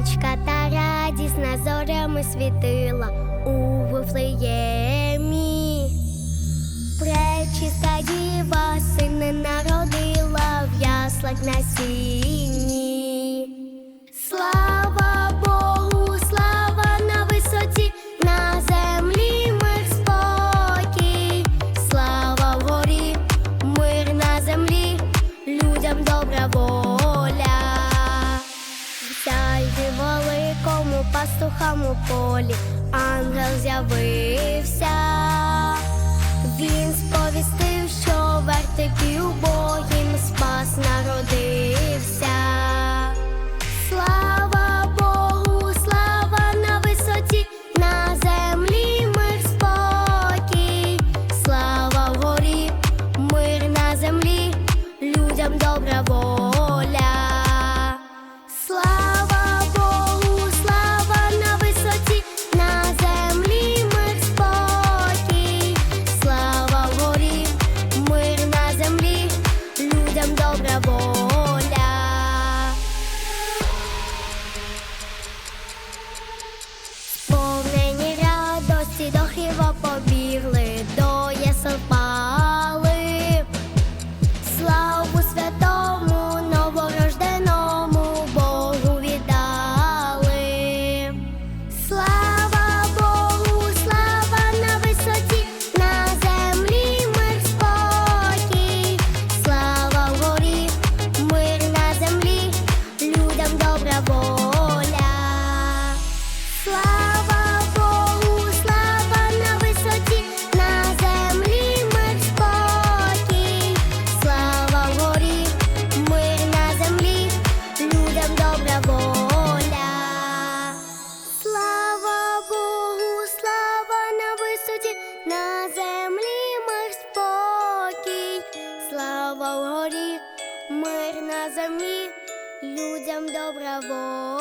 нічка та радісна зорями світила у Вифлеємі. Пречиста діва сина народила в яслах на сіні. Пастухам у полі, ангел з'явився. Він сповістив, воля. Сповнені радості до побігли, до ясен пали. Славу святому добра воля. Слава Богу, слава на висоті, на землі мир спокій, слава вгорі, мир на землі, людям добра воля.